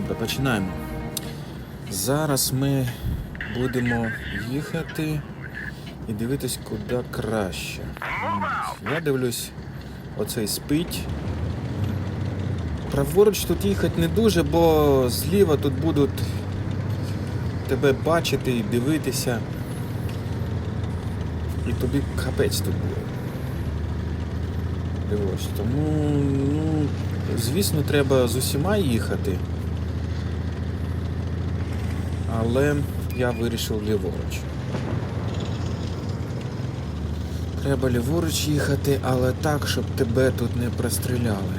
добре, починаємо. Зараз ми будемо їхати і дивитись, куди краще. Я дивлюсь, оцей спить. Праворуч тут їхати не дуже, бо зліва тут будуть тебе бачити і дивитися. І тобі капець тут буде. Дивись. Тому, ну, звісно, треба з усіма їхати. Але я вирішив ліворуч. Треба ліворуч їхати, але так, щоб тебе тут не простріляли,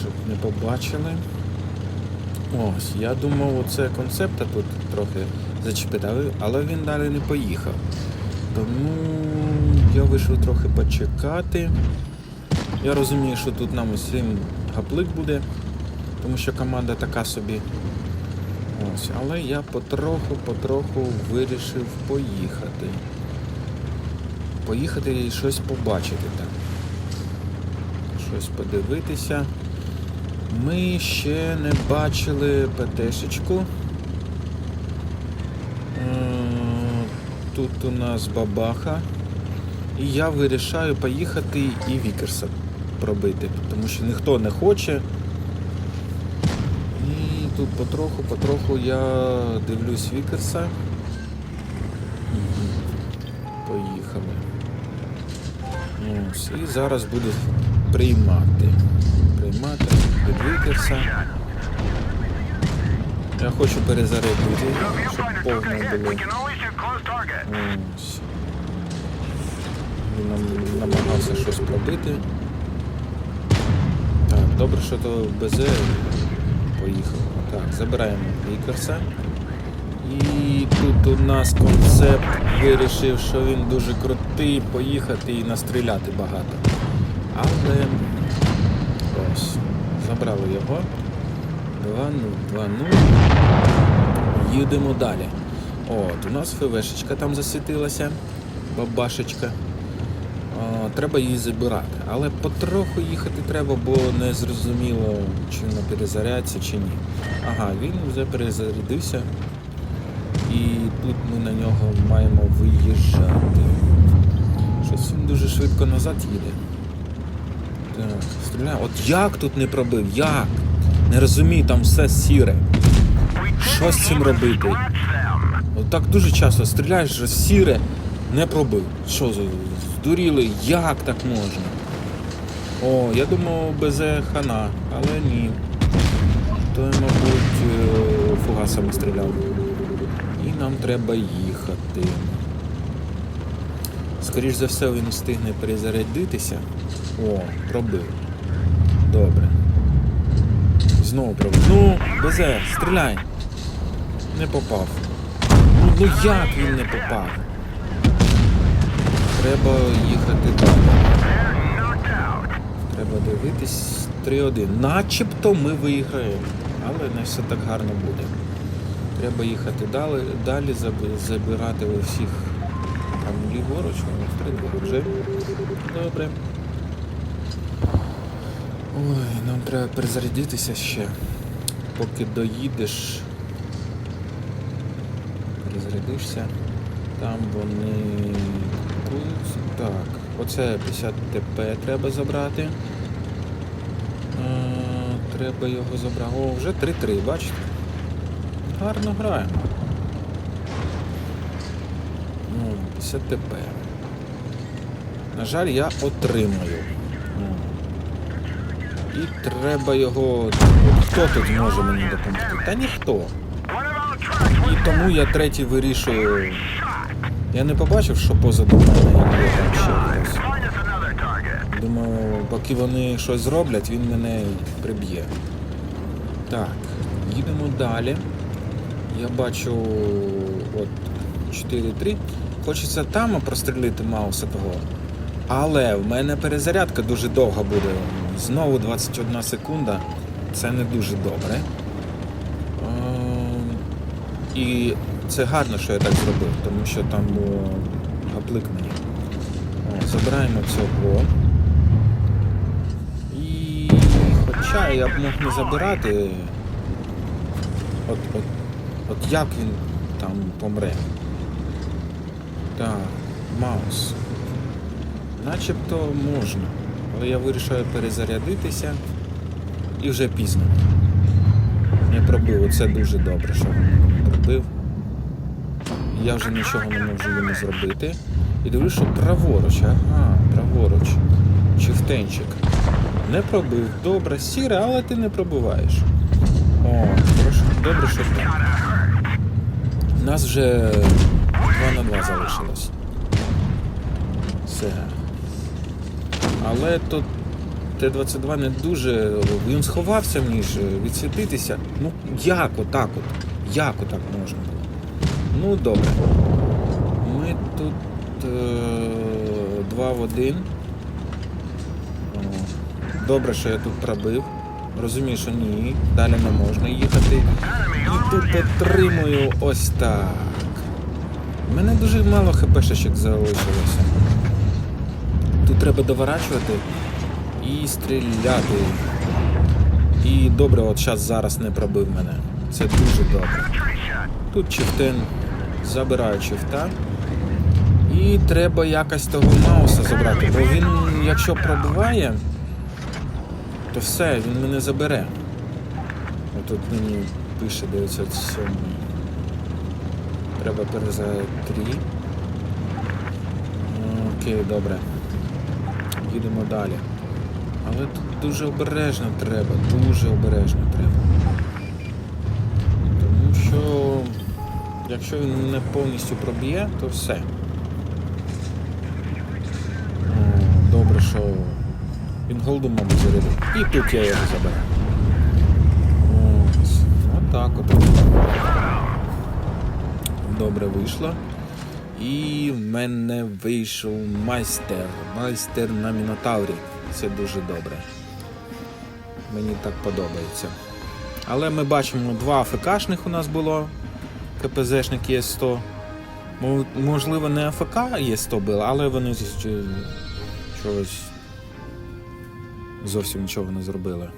щоб не побачили. Ось, я думав, оце концепта тут трохи зачепити, але- він далі не поїхав. Тому я вирішив трохи почекати. Я розумію, що тут нам усім гаплик буде, тому що команда така собі. Ось, але я потроху-потроху вирішив поїхати. Поїхати і щось побачити там. Щось подивитися. Ми ще не бачили ПТшечку. Е, Тут у нас бабаха. І я вирішаю поїхати і Вікерса пробити, тому що ніхто не хоче. Тут потроху, потроху я дивлюсь Вікерса. Поїхали. Ось, і зараз буду приймати. Приймати від Вікерса. Я хочу перезарядити, щоб повно було. Ось. Він нам намагався щось пробити. Так, добре, що то БЗ поїхав. Так, забираємо Вікерса. І тут у нас концепт вирішив, що він дуже крутий, поїхати і настріляти багато. Але ось, забрали його. 2-0, 2-0. Їдемо далі. От, у нас ФВшечка там засвітилася, бабашечка. Треба її забирати. Але потроху їхати треба, бо не зрозуміло, чи на перезарядці, чи ні. Ага, він вже перезарядився. І тут ми на нього маємо виїжджати. Щось він дуже швидко назад їде. Так, стріляє. От як тут не пробив? Як? Не розумію, там все сіре. Що з цим робити? От так дуже часто стріляєш, сіре не пробив. Що за здуріли? Як так можна? О, я думав БЗ хана, але ні. Той, мабуть, е, фугасами стріляв. І нам треба їхати. Скоріш за все, він встигне перезарядитися. О, пробив. Добре. Знову пробив. Ну, БЗ, стріляй. Не попав. Ну як він не попав? Треба їхати далі. Треба дивитись 3-1. Начебто ми виграємо, але не все так гарно буде. Треба їхати далі, далі забирати у всіх там ліворуч, а вже. Добре. Ой, нам треба перезарядитися ще. Поки доїдеш, перезарядишся. Там вони кукуються. Так, оце 50 ТП треба забрати. Е, треба його забрати. О, вже 3-3, бачите? Гарно граємо. Ну, 50 ТП. На жаль, я отримаю. Ну. І треба його. Хто тут може мені допомогти? Та ніхто. І тому я третій вирішую. Я не побачив, що позаду мене є там ще хтось. Думаю, поки вони щось зроблять, він мене приб'є. Так, їдемо далі. Я бачу от 4-3. Хочеться там прострілити Мауса того. Але в мене перезарядка дуже довга буде. Знову 21 секунда. Це не дуже добре. Ем, І це гарно, що я так зробив, тому що там було гаплик мені. Забираємо цього. І хоча я б мог не забирати, От, от, от як він там помре? Так, маус. Начебто можна. Але я вирішаю перезарядитися і вже пізно. Не пробив, оце дуже добре, що він пробив. Я вже нічого не можу йому зробити. І дивлюсь, що праворуч, ага, праворуч. Чифтенчик. Не пробив. Добре, сіре, але ти не пробиваєш. О, хорошо, добре, що так. Нас вже 2 на 2 залишилось. Все. Але тут Т-22 не дуже. Він сховався між відсвітитися. Ну, як отак от? Як отак можна було? Ну, добре. Ми тут е- два в один. Добре, що я тут пробив. Розумію, що ні, далі не можна їхати. І тут отримую ось так. У мене дуже мало хпшечок залишилося. Тут треба доворачувати і стріляти. І добре, от зараз зараз не пробив мене. Це дуже добре. Тут чифтен забираю чифта. І треба якось того мауса забрати. Бо він, якщо пробиває, то все, він мене забере. Отут мені пише 907. Треба переза 3. Окей, добре. Їдемо далі. Але тут дуже обережно треба, дуже обережно треба. Тому що якщо він не повністю проб'є, то все. Добре, що він голду, мабуть, зарядив. І тут я його заберу. Ось. Отак от. Добре вийшло. І в мене вийшов майстер. Майстер на Мінотаврі. Це дуже добре. Мені так подобається. Але ми бачимо, два АФКшних у нас було. КПЗшник є 100. Можливо, не АФК є 100 били, але вони чогось зовсім нічого не зробили.